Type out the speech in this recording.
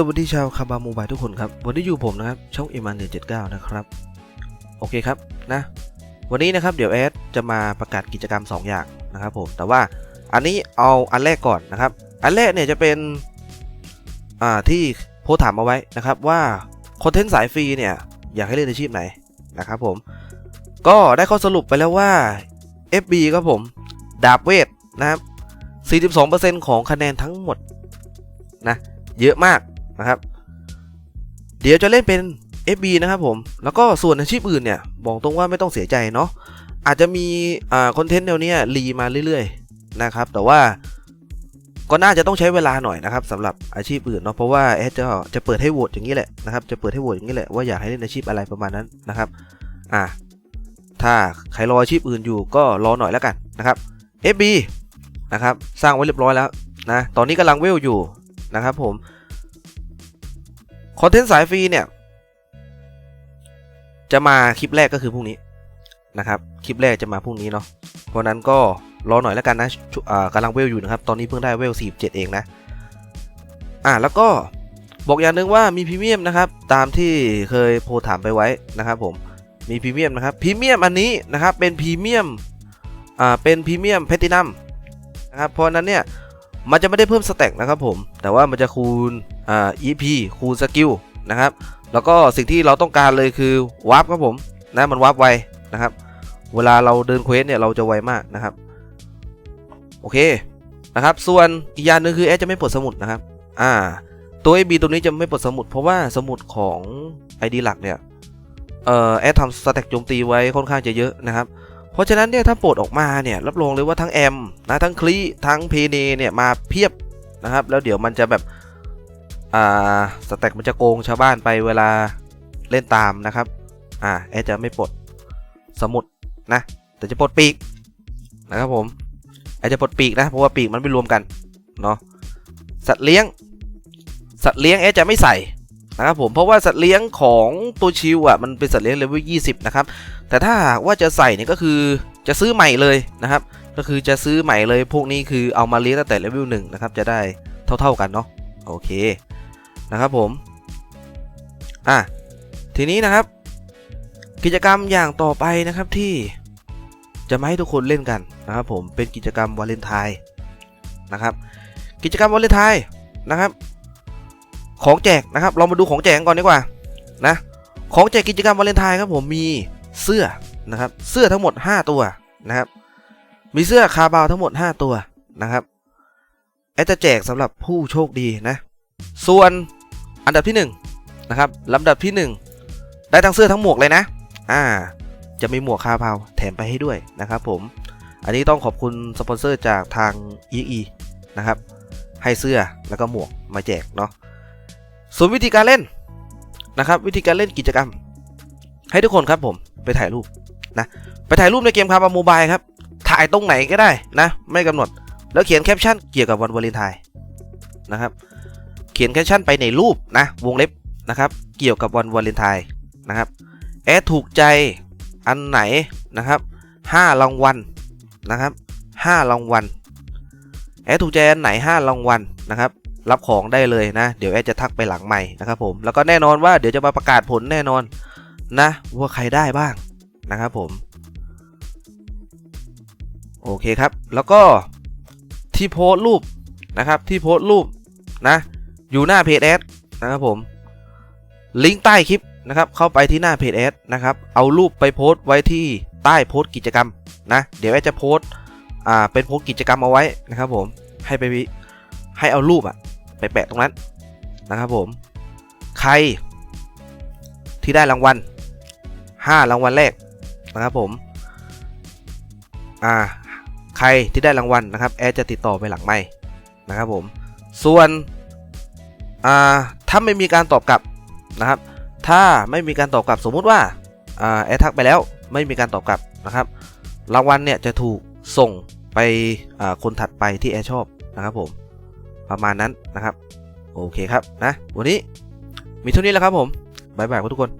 สวัสดีชาวคาบาโมบายทุกคนครับ วันนี้อยู่ผมนะครับ ช่องเอมันเจ็ดเก้านะครับ โอเคครับนะ วันนี้นะครับเดี๋ยวแอดจะมาประกาศกิจกรรม 2 อย่างนะครับผม แต่ว่าอันนี้เอาอันแรกก่อนนะครับ อันแรกเนี่ยจะเป็น อ่าที่โพสถามมาไว้นะครับว่าคอนเทนต์สายฟรีเนี่ยอยากให้เล่นอาชีพไหนนะครับผม ก็ได้ข้อสรุปไปแล้วว่า FB ครับผม ดาบเวทนะครับ 42%ของคะแนนทั้งหมดนะเยอะมาก นะครับ เดี๋ยวจะเล่นเป็น FB นะครับผม แล้วก็ส่วนอาชีพอื่นเนี่ย บอกตรงว่าไม่ต้องเสียใจเนาะ อาจจะมีอ่าคอนเทนต์แนวนี้รีมาเรื่อยๆ นะครับ แต่ว่าก็น่าจะต้องใช้เวลาหน่อยนะครับสำหรับอาชีพอื่นเนาะเพราะว่าแอดจะจะเปิดให้โหวตอย่างนี้แหละนะครับจะเปิดให้โหวตอย่างนี้แหละว่าอยากให้เล่นอาชีพอะไรประมาณนั้นนะครับอ่าถ้าใครรออาชีพอื่นอยู่ก็รอหน่อยแล้วกันนะครับ FB นะครับสร้างไว้เรียบร้อยแล้วนะตอนนี้กำลังเวลอยู่นะครับผม คอนเทนต์สายฟรีเนี่ย จะมาคลิปแรกก็คือพรุ่งนี้นะครับ คลิปแรกจะมาพรุ่งนี้เนาะ เพราะนั้นก็รอหน่อยแล้วกันนะกำลังเวลอยู่นะครับ ตอนนี้เพิ่งได้เวล47 เองนะ อ่าแล้วก็บอกอย่างหนึ่งว่ามีพรีเมียมนะครับ ตามที่เคยโพถามไปไว้นะครับผม มีพรีเมียมนะครับ พรีเมียมอันนี้นะครับเป็นพรีเมียม อ่า เป็นพรีเมียมแพตินัมนะครับ เพราะฉะนั้นเนี่ย มันจะไม่ได้เพิ่มสแต็กนะครับผม แต่ว่ามันจะคูณ อ่า EP คูณสกิลนะครับ แล้วก็สิ่งที่เราต้องการเลยคือวาร์ปครับผมนะมันวาร์ปไวนะครับ เวลาเราเดินเควสเนี่ยเราจะไวมากนะครับ โอเคนะครับ ส่วนอีกอย่างหนึงคือแอดจะไม่ปลดสมุดนะครับ อ่า ตัว AB ตัวนี้จะไม่ปลดสมุด เพราะว่าสมุดของ ID หลักเนี่ยเอ่อแอดทำสแต็กโจมตีไว้ค่อนข้างจะเยอะนะครับเพราะฉะนั้นเนี่ยถ้าปลดออกมาเนี่ยรับรองเลยว่าทั้งแอมนะทั้งคลีทั้งเพเนเนี่ยมาเพียบนะครับ แล้วเดี๋ยวมันจะแบบ อ่าสแต็กมันจะโกงชาวบ้านไปเวลาเล่นตามนะครับ อ่าแอดจะไม่ปลดสมุดนะ แต่จะปลดปีกนะครับผมแอดจะปลดปีกนะเพราะว่าปีกมันไม่รวมกันเนาะสัตว์เลี้ยง สัตว์เลี้ยงแอดจะไม่ใส่นะครับผมเพราะว่าสัตว์เลี้ยงของตัวชิวอะมันเป็นสัตว์เลี้ยงเลเวล20 นะครับ แต่ถ้าหากว่าจะใส่เนี่ยก็คือจะซื้อใหม่เลยนะครับ ก็คือจะซื้อใหม่เลยพวกนี้คือเอามาเลี้ยงตั้งแต่เลเวลหนึ่งนะครับจะได้เท่าๆกันเนาะโอเค นะครับผม อะ ทีนี้นะครับ กิจกรรมอย่างต่อไปนะครับที่จะมาให้ทุกคนเล่นกันนะครับผมเป็นกิจกรรมวาเลนไทน์นะครับ กิจกรรมวาเลนไทน์นะครับ ของแจกนะครับ เรามาดูของแจกกันก่อนดีกว่านะของแจกกิจกรรมวาเลนไทน์ครับผมมีเสื้อนะครับ เสื้อทั้งหมด 5 ตัวนะครับ มีเสื้อคาบาวทั้งหมด 5 ตัวนะครับแอดจะแจกสำหรับผู้โชคดีนะ ส่วน อันดับที่1นะครับลำดับที่ 1 ได้ทั้งเสื้อทั้งหมวกเลยนะ อ่า จะมีหมวกคาบาวแถมไปให้ด้วยนะครับผม อันนี้ต้องขอบคุณสปอนเซอร์จากทาง EE นะครับ ให้เสื้อแล้วก็หมวกมาแจกเนาะ ส่วนวิธีการเล่นนะครับ วิธีการเล่นกิจกรรม ให้ทุกคนครับผมไปถ่ายรูปนะ ไปถ่ายรูปในเกมคาบาโมบายครับ ถ่ายตรงไหนก็ได้นะ ไม่กำหนด แล้วเขียนแคปชั่นเกี่ยวกับวันวาเลนไทน์นะครับ ขียนแคปชั่นไปในรูปนะวงเล็บนะครับเกี่ยวกับวันวาเลนไทน์นะครับแอดถูกใจอันไหนนะครับ5รางวัลนะครับ5รางวัลแอดถูกใจอันไหน 5 รางวัลนะครับรับของได้เลยนะ เดี๋ยวแอดจะทักไปหลังใหม่นะครับผมแล้วก็แน่นอนว่าเดี๋ยวจะมาประกาศผลแน่นอนนะว่าใครได้บ้างนะครับผมโอเคครับแล้วก็ที่โพสต์รูปนะครับที่โพสต์รูปนะ อยู่หน้าเพจแอดนะครับผม ลิงก์ใต้คลิปนะครับ เข้าไปที่หน้าเพจแอดนะครับ เอารูปไปโพสต์ไว้ที่ใต้โพสต์กิจกรรมนะ เดี๋ยวแอดจะโพสต์อ่าเป็นโพสต์กิจกรรมเอาไว้นะครับผมให้ไปให้เอารูปอะไปแปะตรงนั้นนะครับผม ใครที่ได้รางวัล5รางวัลแรกนะครับผมอ่าใครที่ได้รางวัลนะครับแอดจะติดต่อไปหลังไม่นะครับผม ส่วน อ่าถ้าไม่มีการตอบกลับนะครับ ถ้าไม่มีการตอบกลับสมมุติว่าอ่าแอดทักไปแล้วไม่มีการตอบกลับนะครับ รางวัลเนี่ยจะถูกส่งไปคนถัดไปที่แอดชอบนะครับผมประมาณนั้นนะครับ โอเคครับนะวันนี้มีเท่านี้แล้วครับผมบายบายทุกคน